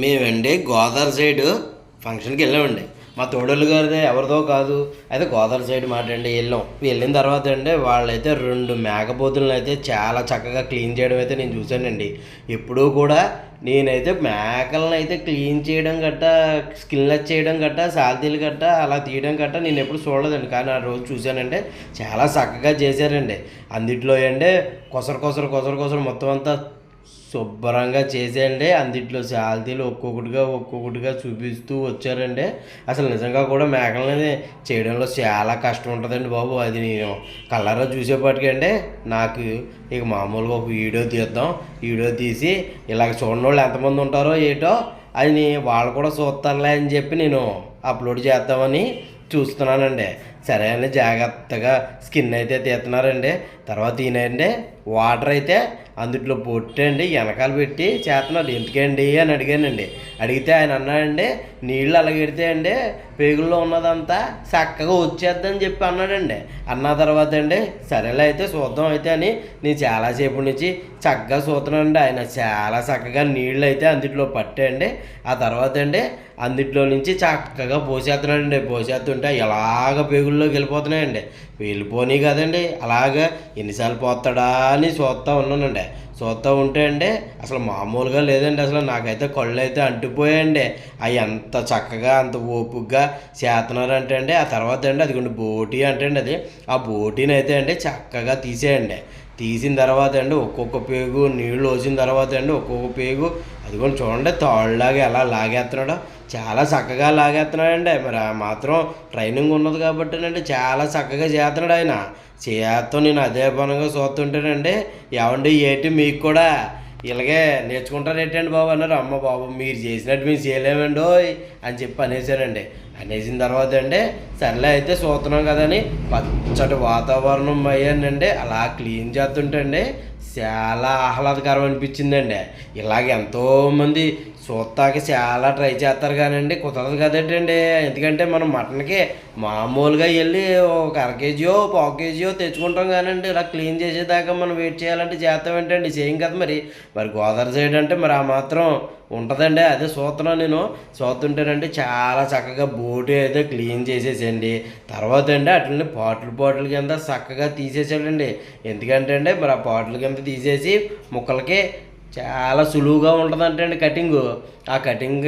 మేమండి Godavari side ఫంక్షన్కి వెళ్ళామండి. మా తోడోళ్ళు గారిది ఎవరిదో కాదు. అయితే గోదావరి సైడ్ మాట అండి వెళ్ళాం. వెళ్ళిన తర్వాత అండి వాళ్ళైతే రెండు మేకపోతులను అయితే చాలా చక్కగా క్లీన్ చేయడం అయితే నేను చూశానండి. ఎప్పుడూ కూడా నేనైతే మేకలను అయితే క్లీన్ చేయడం గట్ట స్కిన్లెస్ చేయడం గట్ట సాల్తీలు గట్ట అలా తీయడం గట్ట నేను ఎప్పుడు చూడలేదండి. కానీ ఆ రోజు చూశానంటే చాలా చక్కగా చేశారండి. అందుట్లో అండి కొసరు కొసరు కొసరు కొసరు మొత్తం అంతా శుభ్రంగా చేసేయండి. అందుట్లో శాల్తీలు ఒక్కొక్కటిగా ఒక్కొక్కటిగా చూపిస్తూ వచ్చారండి. అసలు నిజంగా కూడా మేకలని చేయడంలో చాలా కష్టం ఉంటుందండి బాబు. అది నేను కలర్లో చూసేపాటికండి నాకు ఇక మామూలుగా ఒక వీడియో తీద్దాం. వీడియో తీసి ఇలాగ చూడని వాళ్ళు ఎంతమంది ఉంటారో ఏటో అది వాళ్ళు కూడా చూస్తారులే అని చెప్పి నేను అప్లోడ్ చేద్దామని చూస్తున్నానండి. సరే అని జాగ్రత్తగా స్కిన్ అయితే తీస్తున్నారండి. తర్వాత ఈయనండి వాటర్ అయితే అందుట్లో పొట్టండి వెనకాల పెట్టి చేస్తున్నాడు. ఎందుకండి అని అడిగానండి. అడిగితే ఆయన అన్నాడండి నీళ్ళు అలాగెడితే అండి పేగుల్లో ఉన్నదంతా చక్కగా వచ్చేద్దని చెప్పి అన్నాడండి. అన్న తర్వాత అండి సరేలే అయితే చూద్దాం అయితే అని నేను చాలాసేపు నుంచి చక్కగా చూస్తున్నానండి. ఆయన చాలా చక్కగా నీళ్ళు అయితే అందుట్లో పట్టేయండి. ఆ తర్వాత అండి అందుట్లో నుంచి చక్కగా పోసేస్తున్నాడండి. పోసేస్తుంటే ఎలాగ పేగులు పేగుల్లోకి వెళ్ళిపోతున్నాయండి. వెళ్ళిపోనీ కదండి అలాగా ఎన్నిసార్లు పోతాడా అని చూస్తూ ఉన్నానండి. చూస్తూ ఉంటే అండి అసలు మామూలుగా లేదండి అసలు నాకైతే కళ్ళు అయితే అంటిపోయాయండి అవి ఎంత చక్కగా అంత ఓపుగ్గా చేస్తున్నారంటే అండి ఆ తర్వాత అండి అదిగోండి బోటి అంటే అండి అది. ఆ బోటీని అయితే అండి చక్కగా తీసేయండి. తీసిన తర్వాత అండి ఒక్కొక్క పేగు నీళ్ళు వచ్చిన తర్వాత అండి ఒక్కొక్క పేగు అదిగోండి చూడండి తాళ్ళలాగా ఎలా లాగేస్తున్నాడో. చాలా చక్కగా లాగేస్తున్నాడండి. మరి మాత్రం ట్రైనింగ్ ఉన్నది కాబట్టినండి చాలా చక్కగా చేస్తున్నాడు ఆయన. చేస్తాం నేను అదే పనుగా చూస్తుంటానండి ఏమండి ఏంటి మీకు కూడా ఇలాగే నేర్చుకుంటారేటండి బాబు అన్నారు. అమ్మ బాబు మీరు చేసినట్టు మేము చేయలేమండి ఓయ్ అని చెప్పి అనేసానండి అనేసిన తర్వాత అండి సర్లే అయితే చూస్తున్నాం కదని పచ్చటి వాతావరణం అయ్యానండి. అలా క్లీన్ చేస్తుంటే అండి చాలా ఆహ్లాదకరం అనిపించిందండి. ఇలాగ ఎంతోమంది చూస్తాకి చాలా ట్రై చేస్తారు కానండి కుదరదు కదండి ఎందుకంటే మనం మటన్కి మామూలుగా వెళ్ళి ఒక అర కేజీయో పావు కేజీయో తెచ్చుకుంటాం కానండి. ఇలా క్లీన్ చేసేదాకా మనం వెయిట్ చేయాలంటే చేస్తాం ఏంటండి? చేయం కదా మరి. మరి గోదావరి సైడ్ అంటే మరి ఆ మాత్రం ఉంటుందండి. అదే చూస్తున్నాను నేను. చూస్తుంటేనండి చాలా చక్కగా బోటు అయితే క్లీన్ చేసేసండి. తర్వాత అండి అట్లని పాటలు పాటల కింద చక్కగా తీసేసాడండి ఎందుకంటే అండి మరి ఆ పాటల కింద తీసేసి ముక్కలకి చాలా సులువుగా ఉంటుందంటే అండి కటింగ్. ఆ కటింగ్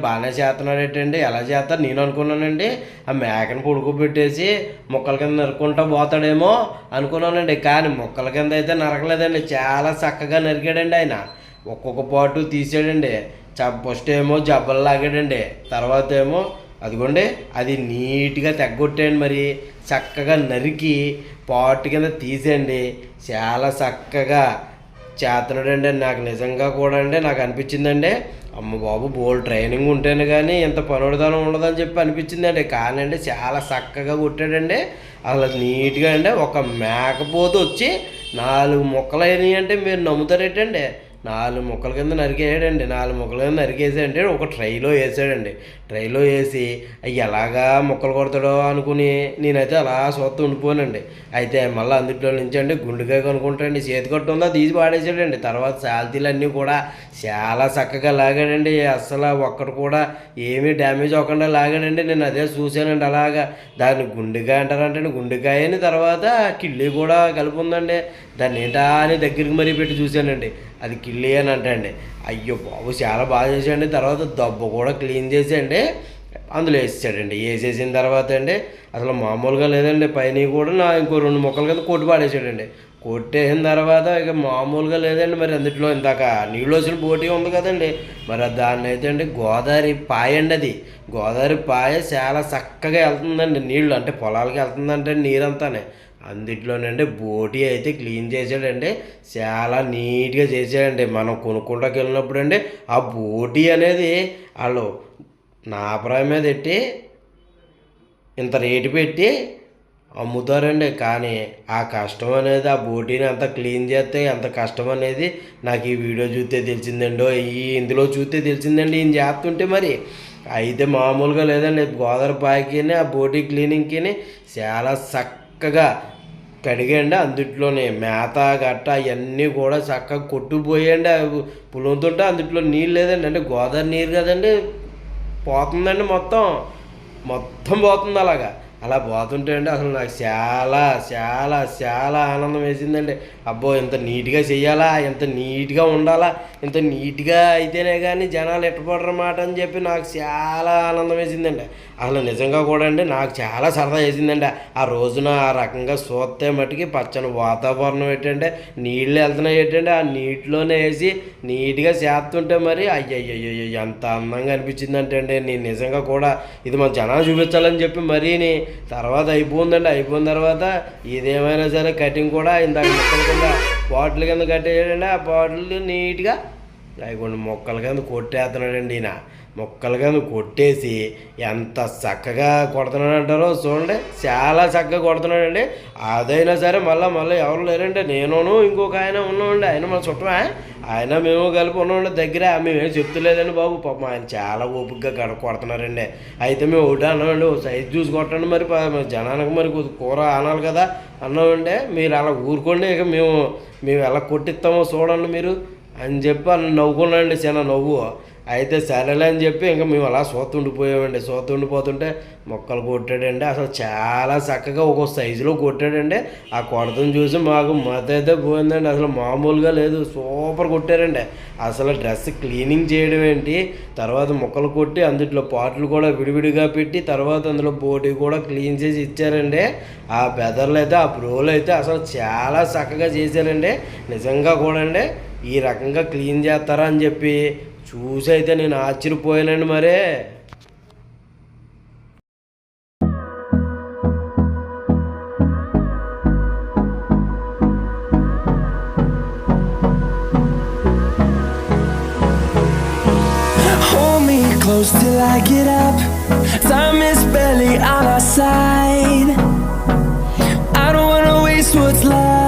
బాగానే చేస్తున్నాడు ఏంటండి ఎలా చేస్తారు నేను అనుకున్నానండి ఆ మేకను పొడుకోబెట్టేసి మొక్కల కింద నరుక్కుంటా పోతాడేమో అనుకున్నానండి. కానీ మొక్కల కింద అయితే నరకలేదండి. చాలా చక్కగా నరికాడండి ఆయన. ఒక్కొక్క పాటు తీసాడండి. చ ఫస్ట్ ఏమో జబ్బలు లాగాడండి. తర్వాత ఏమో అదిగోండి అది నీట్గా తెగ్గొట్టండి మరి. చక్కగా నరికి పాటు కింద తీసేయండి. చాలా చక్కగా చేస్తున్నాడండి నాకు నిజంగా కూడా అండి నాకు అనిపించిందండి. అమ్మ బాబు బోల్ ట్రైనింగ్ ఉంటేనే కానీ ఇంత పనుడిదనం ఉండదని చెప్పి అనిపించిందండి. కానీ అండి చాలా చక్కగా కొట్టాడండి. అసలు నీట్గా అండి ఒక మేకపోతు వచ్చి నాలుగు మొక్కలు అయినాయి అంటే మీరు నమ్ముతారేటండి. నాలుగు మొక్కల కింద నరికేయడండి నాలుగు మొక్కల కింద నరికేసాడంటే ఒక ట్రైలో వేసాడండి. ట్రైలో వేసి అవి ఎలాగా మొక్కలు కొడతాడో అనుకుని నేనైతే అలా చూస్తూ ఉండిపోనండి. అయితే మళ్ళీ అందుట్లో నుంచి అండి గుండెకాయ కొనుక్కుంటాడండి. చేతి కట్టు ఉందా తీసి పాడేసాడండి. తర్వాత శాల్తీలు అన్నీ కూడా చాలా చక్కగా లాగాడండి. అస్సలు ఒక్కటి కూడా ఏమీ డ్యామేజ్ అవ్వకుండా లాగాడండి. నేను అదే చూశానండి అలాగా. దాన్ని గుండెకాయ అంటారంటే గుండెకాయని తర్వాత కిళ్ళి కూడా కలిపి ఉందండి దాన్ని ఏంటా అని దగ్గరికి మరీ పెట్టి చూశానండి. అది కిళ్ళి అని అంటండి అయ్యో బాబు చాలా బాగా చేసాడండి తర్వాత దెబ్బ కూడా క్లీన్ చేసేయండి. అందులో వేసేసాడండి. వేసేసిన తర్వాత అండి అసలు మామూలుగా లేదండి. పైన కూడా నా ఇంకో రెండు మొక్కల కింద కొట్టి పాడేసాడండి. కొట్టేసిన తర్వాత ఇక మామూలుగా లేదండి మరి అందుట్లో. ఇందాక నీళ్ళు వచ్చిన పోటీ ఉంది కదండి. మరి దాన్ని అయితే అండి గోదావరి పాయ అండి అది. గోదావరి పాయ చాలా చక్కగా వెళ్తుందండి నీళ్ళు. అంటే పొలాలకి వెళ్తుందంటే నీరంతానే. అందుట్లోనండి బోటి అయితే క్లీన్ చేసాడండి చాలా నీట్గా చేసాడండి. మనం కొనుక్కుంటాకి వెళ్ళినప్పుడు అండి ఆ బోటి అనేది వాళ్ళు నాపరాయి మీద పెట్టి ఇంత రేటు పెట్టి అమ్ముతారండి. కానీ ఆ కష్టం అనేది ఆ బోటీని అంత క్లీన్ చేస్తే ఎంత కష్టం అనేది నాకు ఈ వీడియో చూస్తే తెలిసిందండి. ఈ ఇందులో చూస్తే తెలిసిందండి. ఈయన చేస్తుంటే మరి అయితే మామూలుగా లేదండి. గోదావరి పాయకి ఆ బోటీ క్లీనింగ్కి చాలా సక్ చక్కగా కడిగండి అందుట్లోనే మేత గట్ట అవన్నీ కూడా చక్కగా కొట్టుపోయండి అవి అందుట్లో నీళ్ళు లేదండి. అంటే గోదావరి నీరు కదండి. పోతుందండి మొత్తం. మొత్తం పోతుంది అలాగా. అలా పోతుంటే అండి అసలు నాకు చాలా చాలా చాలా ఆనందం వేసిందండి. అబ్బో ఇంత నీట్గా చెయ్యాలా? ఇంత నీట్గా ఉండాలా? ఇంత నీట్గా అయితేనే కానీ జనాలు ఇట్టపడరమాట అని చెప్పి నాకు చాలా ఆనందం వేసిందండి. అసలు నిజంగా కూడా అండి నాకు చాలా సరదా వేసిందండి. ఆ రోజున ఆ రకంగా చూస్తే మట్టుకి పచ్చని వాతావరణం ఏంటంటే నీళ్ళు వెళ్తున్నాయి ఏంటంటే ఆ నీటిలోనే వేసి నీట్గా చేస్తుంటే మరి అయ్యయ్యో ఎంత అందంగా అనిపించిందంటే అండి. నేను నిజంగా కూడా ఇది మన జనాలు చూపించాలని చెప్పి మరీని తర్వాత అయిపోయిందండి. అయిపోయిన తర్వాత ఇదేమైనా సరే కటింగ్ కూడా ఇందాక మొక్కల కింద బాటిల్ కింద కట్టేయండి. ఆ బాటిల్ నీట్గా లేకుండా మొక్కలు కింద కొట్టేస్తున్నాడండి ఈయన. మొక్కలు కింద కొట్టేసి ఎంత చక్కగా కొడుతున్నాడు అంటారో చూడండి. చాలా చక్కగా కొడుతున్నాడండి. అదైనా సరే మళ్ళీ మళ్ళీ ఎవరు లేరంటే నేనును ఇంకొక ఆయన ఉన్నామండి ఆయన మన చుట్టమే? ఆయన మేము కలిపి ఉన్నామండి దగ్గర. మేమేం చెప్తలేదండి బాబు. పాపం ఆయన చాలా ఓపికగా గడ కొడుతున్నారండి. అయితే మేము ఒకటి అన్నామండి ఓ సైజు చూసి కొట్టండి మరి. మరి జనానికి మరి కూర అనాలి కదా అన్నామండి మీరు అలా ఊరుకోండి. ఇక మేము మేము ఎలా కొట్టిస్తామో చూడండి మీరు. అని చెప్పి అలా నవ్వుకున్నాండి చిన్న నవ్వు. అయితే సరేలే అని చెప్పి ఇంకా మేము అలా సోతుండిపోయామండి. సోతుండిపోతుంటే మొక్కలు కొట్టాడండి. అసలు చాలా చక్కగా ఒక సైజులో కొట్టాడండి. ఆ కొడతను చూసి మాకు మత అయితే పోయిందండి. అసలు మామూలుగా లేదు. సూపర్ కొట్టారండి. అసలు డ్రెస్ క్లీనింగ్ చేయడం ఏంటి? తర్వాత మొక్కలు కొట్టి అందులో పాటలు కూడా విడివిడిగా పెట్టి తర్వాత అందులో బోటి కూడా క్లీన్ చేసి ఇచ్చారండి. ఆ బెదర్లు అయితే ఆ బ్రోలు అయితే అసలు చాలా చక్కగా చేశారండి. నిజంగా కూడా అండి ఈ రకంగా క్లీన్ చేస్తారా అని చెప్పి చూసి అయితే నేను ఆశ్చర్యపోయానండి మరే close till I get up. Time is barely on our side. I don't wanna waste what's left.